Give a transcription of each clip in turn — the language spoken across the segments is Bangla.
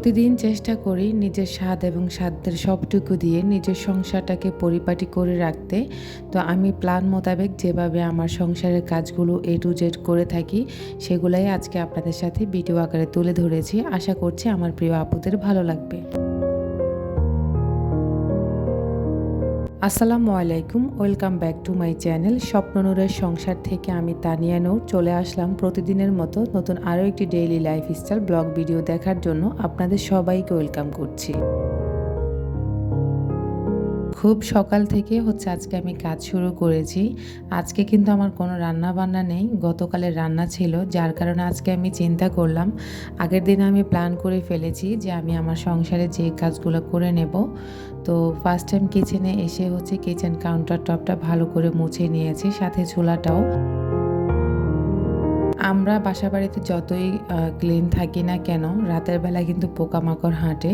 প্রতিদিন চেষ্টা করি নিজের স্বাদ এবং সাধ্যের সবটুকু দিয়ে নিজের সংসারটাকে পরিপাটি করে রাখতে। তো আমি প্ল্যান মোতাবেক যেভাবে আমার সংসারের কাজগুলো এ টু জেড করে থাকি, সেগুলাই আজকে আপনাদের সাথে ভিডিও আকারে তুলে ধরেছি। আশা করছি আমার প্রিয় আপুদের ভালো লাগবে। আসসালামু আলাইকুম, welcome back to my channel স্বপ্ননূরের সংসার থেকে আমি তানিয়া নূর। চলে আসলাম প্রতিদিনের মতো নতুন আরও একটি daily life lifestyle blog video দেখার জন্য আপনাদের সবাইকে ওয়েলকাম করছি। খুব সকাল থেকে হচ্ছে আজকে আমি কাজ শুরু করেছি। আজকে কিন্তু আমার কোনো রান্না বান্না নেই, গতকালের রান্না ছিল, যার কারণে আজকে আমি চিন্তা করলাম, আগের দিন আমি প্ল্যান করে ফেলেছি যে আমি আমার সংসারে যে কাজগুলো করে নেব তো ফার্স্ট টাইম কিচেনে এসে হচ্ছে কিচেন কাউন্টার টপটা ভালো করে মুছে নিয়েছি, সাথে চুলাটাও আমরা বাসা বাড়িতে যতই ক্লিন থাকি না কেন, রাতের বেলা কিন্তু পোকামাকড় হাঁটে।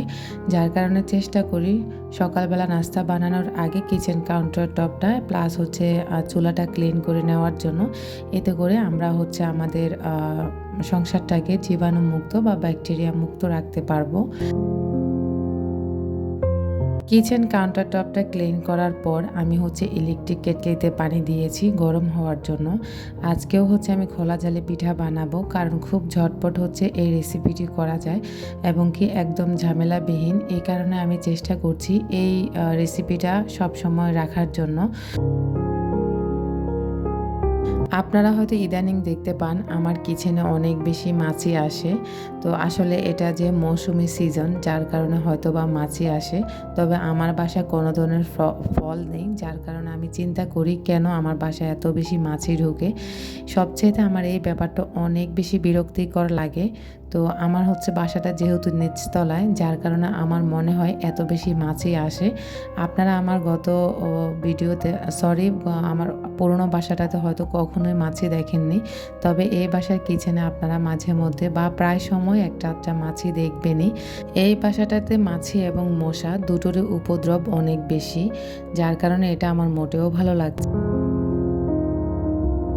যার কারণে চেষ্টা করি সকালবেলা নাস্তা বানানোর আগে কিচেন কাউন্টার টপটা প্লাস হচ্ছে চুলাটা ক্লিন করে নেওয়ার জন্য। এতে করে আমরা হচ্ছে আমাদের সংসারটাকে জীবাণুমুক্ত বা ব্যাকটেরিয়া মুক্ত রাখতে পারব। কিচেন কাউন্টার টপটা ক্লিন করার পর আমি হচ্ছে ইলেকট্রিক কেটলিতে পানি দিয়েছি গরম হওয়ার জন্য। আজকেও হচ্ছে আমি খোলা জালে পিঠা বানাবো কারণ খুব ঝটপট হচ্ছে এই রেসিপিটি করা যায় এবং কি একদম ঝামেলাবিহীন। এই কারণে আমি চেষ্টা করছি এই রেসিপিটা সব সময় রাখার জন্য। আপনারা হয়তো ইদানিং দেখতে পান, আমার কিচেনে অনেক বেশি মাছি আসে। তো আসলে এটা যে মৌসুমি সিজন, যার কারণে হয়তো বা মাছি আসে। তবে আমার বাসায় কোনো ধরনের ফল নেই, যার কারণে আমি চিন্তা করি কেন আমার বাসায় এত বেশি মাছি ঢুকে। সবচেয়েতে আমার এই ব্যাপারটা অনেক বেশি বিরক্তিকর লাগে। তো আমার হচ্ছে বাসাটা যেহেতু নিচতলায়, যার কারণে আমার মনে হয় এত বেশি মাছি আসে। আপনারা আমার গত ভিডিওতে সরি আমার পুরনো বাসাটাতে হয়তো কখনোই মাছি দেখেননি। তবে এই বাসার কিচেনে আপনারা মাঝে মধ্যে বা প্রায় সময় একটা একটা মাছি দেখবেনই। এই বাসাটাতে মাছি এবং মশা দুটোরই উপদ্রব অনেক বেশি, যার কারণে এটা আমার মোটেও ভালো লাগছে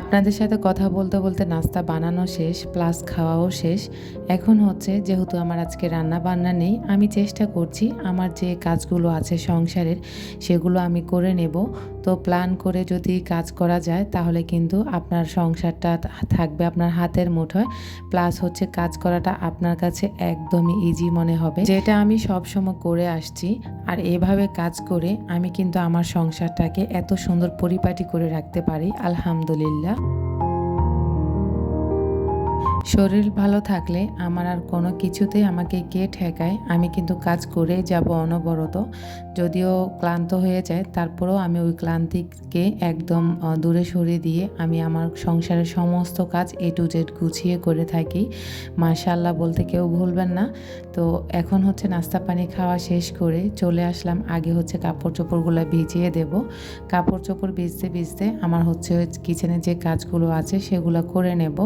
আপনাদের সাথে কথা বলতে বলতে নাস্তা বানানো শেষ প্লাস খাওয়াও শেষ। এখন হচ্ছে যেহেতু আমার আজকে রান্না বান্না নেই, আমি চেষ্টা করছি আমার যে কাজগুলো আছে সংসারের, সেগুলো আমি করে নেব। তো প্ল্যান করে যদি কাজ করা যায়, তাহলে কিন্তু আপনার সংসারটা থাকবে আপনার হাতের মুঠোয়। প্লাস হচ্ছে কাজ করাটা আপনার কাছে একদমই ইজি মনে হবে। যেটা আমি সবসময় করে আসছি, আর এভাবে কাজ করে আমি কিন্তু আমার সংসারটাকে এত সুন্দর পরিপাটি করে রাখতে পারি, আলহামদুলিল্লাহ। শরীর ভালো থাকলে আমার আর কোনো কিছুতেই আমাকে কে ঠেকায়? আমি কিন্তু কাজ করে যাব অনবরত। যদিও ক্লান্ত হয়ে যায়, তারপরেও আমি ওই ক্লান্তিকে একদম দূরে সরিয়ে দিয়ে আমি আমার সংসারের সমস্ত কাজ এ টু জেড গুছিয়ে করে থাকি। মার্শাল্লাহ বলতে কেউ ভুলবেন না। তো এখন হচ্ছে নাস্তা পানি খাওয়া শেষ করে চলে আসলাম। আগে হচ্ছে কাপড় চোপড়গুলো ভিজিয়ে দেব। কাপড় চোপড় ভিজতে ভিজতে আমার হচ্ছে কিচেনে যে কাজগুলো আছে সেগুলো করে নেব।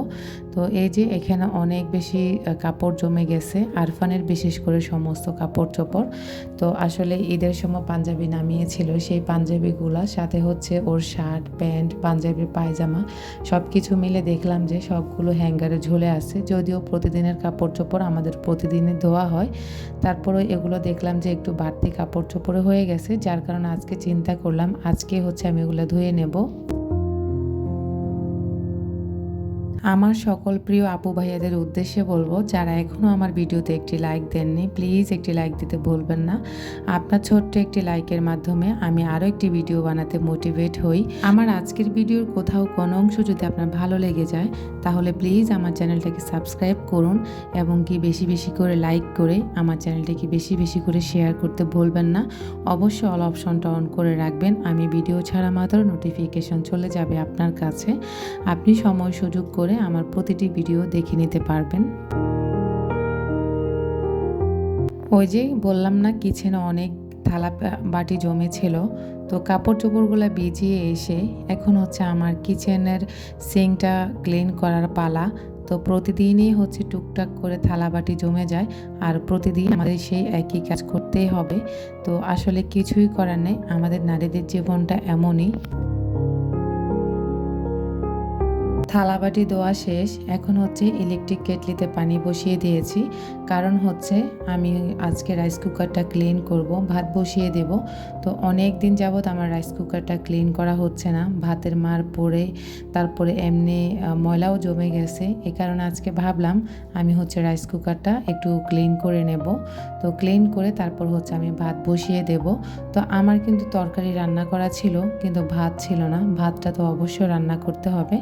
তো এই যে এখানে অনেক বেশি কাপড় জমে গেছে, আরফানের বিশেষ করে সমস্ত কাপড় চোপড় তো আসলে ঈদের সময় পাঞ্জাবি নামিয়েছিল, সেই পাঞ্জাবিগুলা, সাথে হচ্ছে ওর শার্ট প্যান্ট পাঞ্জাবির পায়জামা সব কিছু মিলে দেখলাম যে সবগুলো হ্যাঙ্গারে ঝুলে আছে। যদিও প্রতিদিনের কাপড় চোপড় আমাদের প্রতিদিনে ধোয়া হয়। তারপরে এগুলো দেখলাম যে একটু বাড়তি কাপড় চোপড়ে হয়ে গেছে, যার কারণে আজকে চিন্তা করলাম আজকে হচ্ছে আমি এগুলো ধুয়ে নেব। আমার সকল প্রিয় আপু ভাইয়াদের উদ্দেশ্যে বলব, যারা এখনও আমার ভিডিওতে একটি লাইক দেননি প্লিজ একটি লাইক দিতে বলবেন না। আপনার ছোট্ট একটি লাইকের মাধ্যমে আমি আরও একটি ভিডিও বানাতে মোটিভেট হই। আমার আজকের ভিডিওর কোথাও কোনো অংশ যদি আপনার ভালো লেগে যায়, তাহলে প্লিজ আমার চ্যানেলটাকে সাবস্ক্রাইব করুন এবং কি বেশি বেশি করে লাইক করে আমার চ্যানেলটাকে বেশি বেশি করে শেয়ার করতে ভুলবেন না। অবশ্যই অল অপশনটা অন করে রাখবেন। আমি ভিডিও ছাড়া মাত্র নোটিফিকেশন চলে যাবে আপনার কাছে। আপনি সময় সুযোগ করে করে আমার প্রতিটি ভিডিও দেখে নিতে পারবেন। ওই যে বললাম না কিচেনে অনেক থালা বাটি জমেছিল। তো কাপড় চোপড়গুলো ভিজিয়ে এসে এখন হচ্ছে আমার কিচেনের সিংটা ক্লিন করার পালা। তো প্রতিদিনই হচ্ছে টুকটাক করে থালা বাটি জমে যায় আর প্রতিদিন আমাদের সেই একই কাজ করতেই হবে। তো আসলে কিছুই করার নেই, আমাদের নারীদের জীবনটা এমনই। থালাবাটি দেওয়া শেষ, এখন হচ্ছে ইলেকট্রিক কেটলিতে পানি বসিয়ে দিয়েছি। কারণ হচ্ছে আমি আজকে রাইস কুকারটা ক্লিন করব, ভাত বসিয়ে দেব। তো অনেক দিন যাবৎ আমার রাইস কুকারটা ক্লিন করা হচ্ছে না। ভাতের মার পড়ে, তারপরে এমনি ময়লাও জমে গেছে। এ কারণে আজকে ভাবলাম আমি হচ্ছে রাইস কুকারটা একটু ক্লিন করে নেব। তো ক্লিন করে তারপর হচ্ছে আমি ভাত বসিয়ে দেব। তো আমার কিন্তু তরকারি রান্না করা ছিল, কিন্তু ভাত ছিল না। ভাতটা তো অবশ্যই রান্না করতে হবে।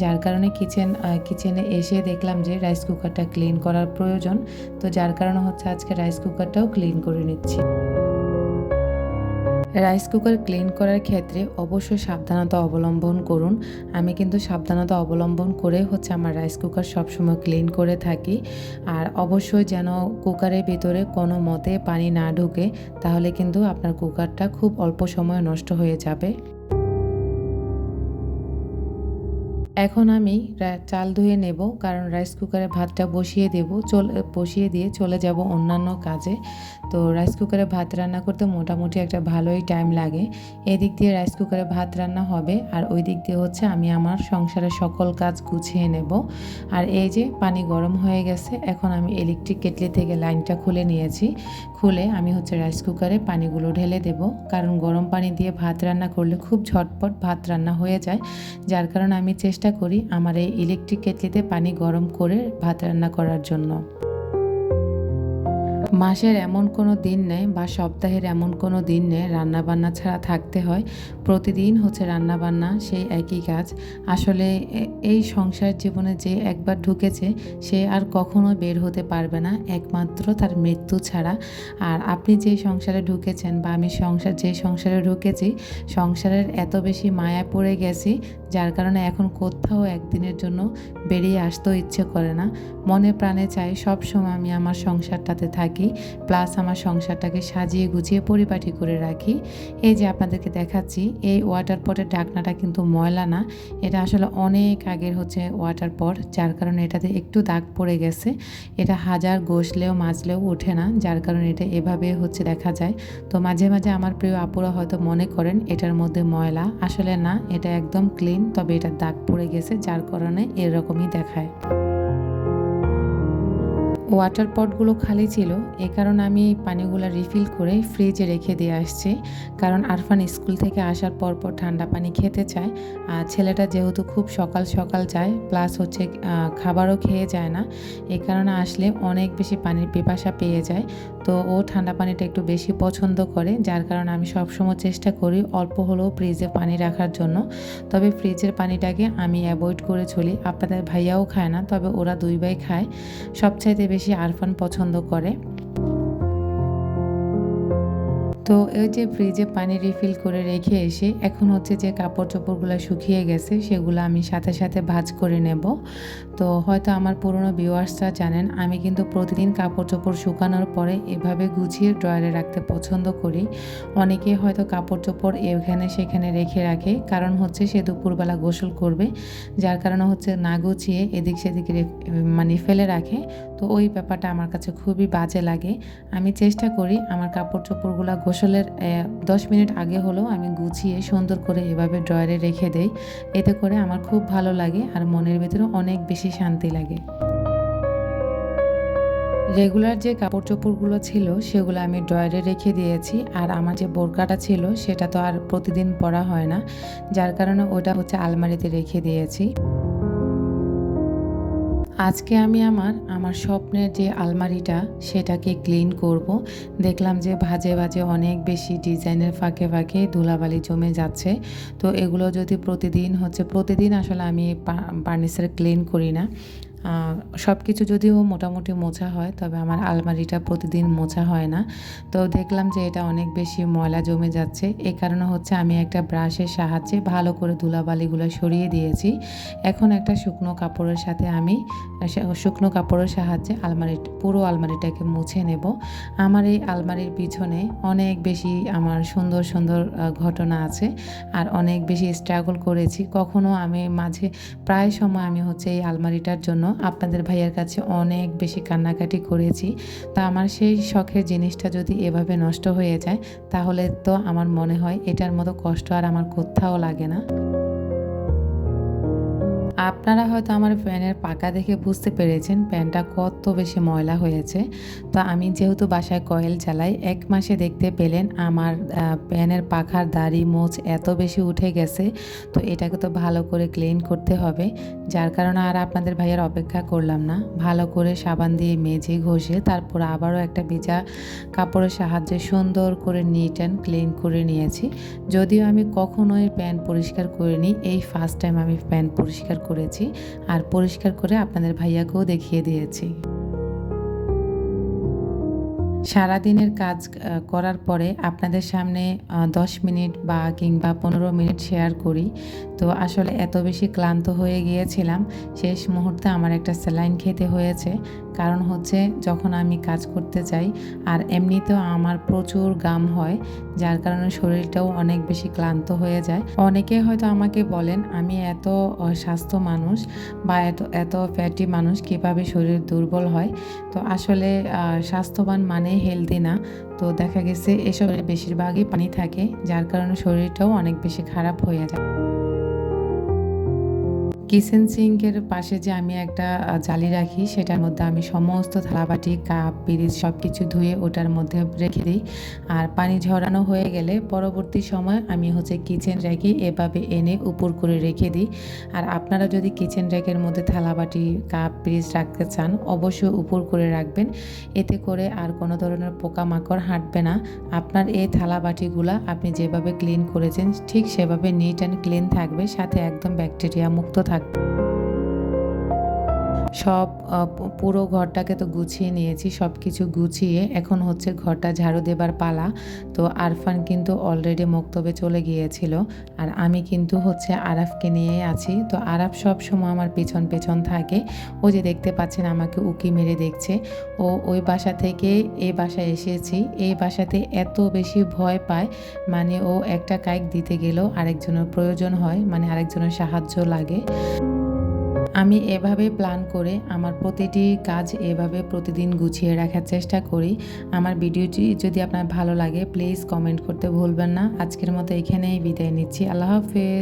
যার কারণে কিচেন কিচেনে এসে দেখলাম যে রাইস কুকারটা ক্লিন করার প্রয়োজন। তো যার কারণে হচ্ছে আজকে রাইস কুকারটাও ক্লিন করে নিচ্ছি। রাইস কুকার ক্লিন করার ক্ষেত্রে অবশ্যই সাবধানতা অবলম্বন করুন। আমি কিন্তু সাবধানতা অবলম্বন করে হচ্ছে আমার রাইস কুকার সবসময় ক্লিন করে থাকি। আর অবশ্যই যেন কুকারের ভিতরে কোনো মতে পানি না ঢুকে, তাহলে কিন্তু আপনার কুকারটা খুব অল্প সময়ে নষ্ট হয়ে যাবে। এখন আমি চাল ধুয়ে নেব, কারণ রাইস কুকারে ভাতটা বসিয়ে দেব, চলে, বসিয়ে দিয়ে চলে যাব অন্যান্য কাজে। তো রাইস কুকারে ভাত রান্না করতে মোটামুটি একটা ভালোই টাইম লাগে। এদিক দিয়ে রাইস কুকারে ভাত রান্না হবে, আর ওই দিক দিয়ে হচ্ছে আমি আমার সংসারের সকল কাজ গুছিয়ে নেব। আর এই যে পানি গরম হয়ে গেছে, এখন আমি ইলেকট্রিক কেটলি থেকে লাইনটা খুলে নিয়েছি। খুলে আমি হচ্ছে রাইস কুকারে পানিগুলো ঢেলে দেব, কারণ গরম পানি দিয়ে ভাত রান্না করলে খুব ঝটপট ভাত রান্না হয়ে যায়। যার কারণে আমি চেষ্টা করি আমার এই ইলেকট্রিক কেটলিতে পানি গরম করে ভাত রান্না করার জন্য। মাসের এমন কোনো দিন নেই বা সপ্তাহের এমন কোনো দিন নেই রান্নাবান্না ছাড়া থাকতে হয়। প্রতিদিন হচ্ছে রান্নাবান্না, সেই একই কাজ। আসলে এই সংসার জীবনে যে একবার ঢুকেছে, সে আর কখনো বের হতে পারবে না। একমাত্র তার মৃত্যু ছাড়া। আর আপনি যে সংসারে ঢুকেছেন বা আমি সংসার, যে সংসারে ঢুকেছি, সংসারের এত বেশি মায়া পড়ে গেছি, যার কারণে এখন কোথাও একদিনের জন্য বেরিয়ে আসতেও ইচ্ছে করে না। মনে প্রাণে চাই সব সময় আমি আমার সংসারটাতে থাকি, প্লাস আমার সংসারটাকে সাজিয়ে গুছিয়ে পরিপাটি করে রাখি। এই যে আপনাদেরকে দেখাচ্ছি, এই ওয়াটার পটের ঢাকনাটা কিন্তু ময়লা না, এটা আসলে অনেক আগের হচ্ছে ওয়াটার পট যার কারণে এটাতে একটু দাগ পড়ে গেছে। এটা হাজার ঘষলেও মাজলেও ওঠে না, যার কারণে এটা এভাবে হচ্ছে দেখা যায়। তো মাঝে মাঝে আমার প্রিয় আপুরা হয়তো মনে করেন এটার মধ্যে ময়লা। আসলে না, এটা একদম ক্লিন, তবে এটা দাগ পড়ে গেছে, যার কারণে এরকমই দেখায়। ওয়াটার পটগুলো খালি ছিল, এ কারণে আমি পানিগুলো রিফিল করে ফ্রিজে রেখে দিয়ে আসছি। কারণ আরফান স্কুল থেকে আসার পর পর ঠান্ডা পানি খেতে চায়, আর ছেলেটা যেহেতু খুব সকাল সকাল যায় প্লাস হচ্ছে খাবারও খেয়ে যায় না, এ কারণে আসলে অনেক বেশি পানির পিপাসা পেয়ে যায়। তো ও ঠান্ডা পানিটা একটু বেশি পছন্দ করে, যার কারণে আমি সবসময় চেষ্টা করি অল্প হলেও ফ্রিজে পানি রাখার জন্য। তবে ফ্রিজের পানিটাকে আমি অ্যাভয়েড করে চলি। আপনাদের ভাইয়াও খায় না, তবে ওরা দুই ভাই খায়। সবচাইতে বেশি আরফান পছন্দ করে। তো এই যে ফ্রিজে পানি রিফিল করে রেখে এসে এখন হচ্ছে যে কাপড় চোপড়গুলো শুকিয়ে গেছে, সেগুলো আমি সাথে সাথে ভাঁজ করে নেব। তো হয়তো আমার পুরনো ভিউয়ার্সরা জানেন, আমি কিন্তু প্রতিদিন কাপড় চোপড় শুকানোর পরে এভাবে গুছিয়ে ড্রয়ারে রাখতে পছন্দ করি। অনেকে হয়তো কাপড় চোপড় এখানে সেখানে রেখে রাখে, কারণ হচ্ছে সে দুপুরবেলা গোসল করবে, যার কারণে হচ্ছে না গুছিয়ে এদিক সেদিক মানে ফেলে রাখে। তো ওই ব্যাপারটা আমার কাছে খুবই বাজে লাগে। আমি চেষ্টা করি আমার কাপড় চোপড়গুলো গোসলের দশ মিনিট আগে হলেও আমি গুছিয়ে সুন্দর করে এভাবে ড্রয়ারে রেখে দেই। এতে করে আমার খুব ভালো লাগে আর মনের ভিতরে অনেক বেশি শান্তি লাগে। রেগুলার যে কাপড় চোপড়গুলো ছিল সেগুলো আমি ড্রয়ারে রেখে দিয়েছি আর আমার যে বোরকাটা ছিল সেটা তো আর প্রতিদিন পরা হয় না। যার কারণে ওটা হচ্ছে আলমারিতে রেখে দিয়েছি। আজকে আমি আমার আমার স্বপ্নের যে আলমারিটা, সেটাকে ক্লিন করব। দেখলাম যে ভাজে ভাজে অনেক বেশি ডিজাইনের ফাঁকে ফাঁকে ধুলাবালি জমে যাচ্ছে। তো এগুলো যদি প্রতিদিন হচ্ছে, প্রতিদিন আসলে আমি ফার্নিচার ক্লিন করি না। সব কিছু যদিও মোটামুটি মোছা হয়, তবে আমার আলমারিটা প্রতিদিন মোছা হয় না। তো দেখলাম যে এটা অনেক বেশি ময়লা জমে যাচ্ছে। এ কারণে হচ্ছে আমি একটা ব্রাশের সাহায্যে ভালো করে ধুলাবালিগুলো সরিয়ে দিয়েছি। এখন একটা শুকনো কাপড়ের সাথে আমি শুকনো কাপড়ের সাহায্যে আলমারি, পুরো আলমারিটাকে মুছে নেব। আমার এই আলমারির পিছনে অনেক বেশি আমার সুন্দর সুন্দর ঘটনা আছে আর অনেক বেশি স্ট্রাগল করেছি। কখনো আমি মাঝে, প্রায় সময় আমি হচ্ছে এই আলমারিটার জন্য আপনাদের ভাইয়ের কাছে অনেক বেশি কান্নাকাটি করেছি। তা আমার সেই শখের জিনিসটা যদি এভাবে নষ্ট হয়ে যায়, তাহলে তো আমার মনে হয় এটার মতো কষ্ট আর আমার কোথাও লাগে না। আপনারা হয়তো আমার প্যানের পাকা দেখে বুঝতে পেরেছেন প্যানটা কত বেশি ময়লা হয়েছে। তো আমি যেহেতু বাসায় কয়েল চালাই এক মাসে দেখতে পেলেন আমার প্যানের পাখার দাড়ি মোচ এত বেশি উঠে গেছে। তো এটাকে তো ভালো করে ক্লিন করতে হবে। যার কারণে আর আপনাদের ভাইয়ের অপেক্ষা করলাম না। ভালো করে সাবান দিয়ে মেজে ঘষে তারপর আবারও একটা ভিজা কাপড়ের সাহায্যে সুন্দর করে নিট অ্যান্ড ক্লিন করে নিয়েছি। যদিও আমি কখনোই প্যান পরিষ্কার করিনি, এই ফার্স্ট টাইম আমি প্যান পরিষ্কার করেছি আর পরিষ্কার করে আপনাদের ভাইয়াকেও দেখিয়ে দিয়েছি। সারাদিনের কাজ করার পরে আপনাদের সামনে দশ মিনিট বা কিংবা পনেরো মিনিট শেয়ার করি। তো আসলে এত বেশি ক্লান্ত হয়ে গিয়েছিলাম, শেষ মুহূর্তে আমার একটা স্যালাইন খেতে হয়েছে। কারণ হচ্ছে যখন আমি কাজ করতে যাই, আর এমনিতেও আমার প্রচুর গাম হয়, যার কারণে শরীরটাও অনেক বেশি ক্লান্ত হয়ে যায়। অনেকে হয়তো আমাকে বলেন, আমি এত স্বাস্থ্য মানুষ বা এত এত ফ্যাটি মানুষ, কীভাবে শরীর দুর্বল হয়? তো আসলে স্বাস্থ্যবান মানে হেলদি না। তো দেখা গেছে এসবের বেশিরভাগই পানি থাকে, যার কারণে শরীরটাও অনেক বেশি খারাপ হয়ে যায়। কিচেন সিঙ্কের পাশে যে আমি একটা জালি রাখি, সেটার মধ্যে আমি সমস্ত থালাবাটি, কাপ, পিরিচ সব কিছু ধুয়ে ওটার মধ্যে রেখে দিই। আর পানি ঝরানো হয়ে গেলে পরবর্তী সময় আমি হচ্ছে কিচেন র্যাকে এভাবে এনে উপর করে রেখে দিই। আর আপনারা যদি কিচেন র্যাকের মধ্যে থালাবাটি, কাপ, পিরিচ রাখতে চান, অবশ্যই উপর করে রাখবেন। এতে করে আর কোনো ধরনের পোকামাকড় হাঁটবে না। আপনার এই থালাবাটিগুলা আপনি যেভাবে ক্লিন করেছেন, ঠিক সেভাবে নিট অ্যান্ড ক্লিন থাকবে, সাথে একদম ব্যাকটেরিয়া মুক্ত থাকবে। Bye. সব পুরো ঘরটাকে তো গুছিয়ে নিয়েছি সব কিছু গুছিয়ে। এখন হচ্ছে ঘরটা ঝাড়ু দেবার পালা। তো আরফান কিন্তু অলরেডি মক্তবে চলে গিয়েছিল। আর আমি কিন্তু হচ্ছে আরাফকে নিয়ে আছি। তো আরাফ সব সময় আমার পেছন পেছন থাকে। ও যে দেখতে পাচ্ছেন আমাকে উকি মেরে দেখছে। ও ওই বাসা থেকে এই বাসায় এসেছি। এই বাসাতে এত বেশি ভয় পায়। মানে ও একটা কাইক দিতে গেলেও আরেকজনের প্রয়োজন হয়। মানে আরেকজনের সাহায্য লাগে। আমি এভাবে প্ল্যান করে আমার প্রতিটি কাজ এভাবে প্রতিদিন গুছিয়ে রাখার চেষ্টা করি। আমার ভিডিওটি যদি আপনার ভালো লাগে প্লিজ কমেন্ট করতে ভুলবেন না। আজকের মতো এখানেই বিদায় নিচ্ছি। আল্লাহ হাফেজ।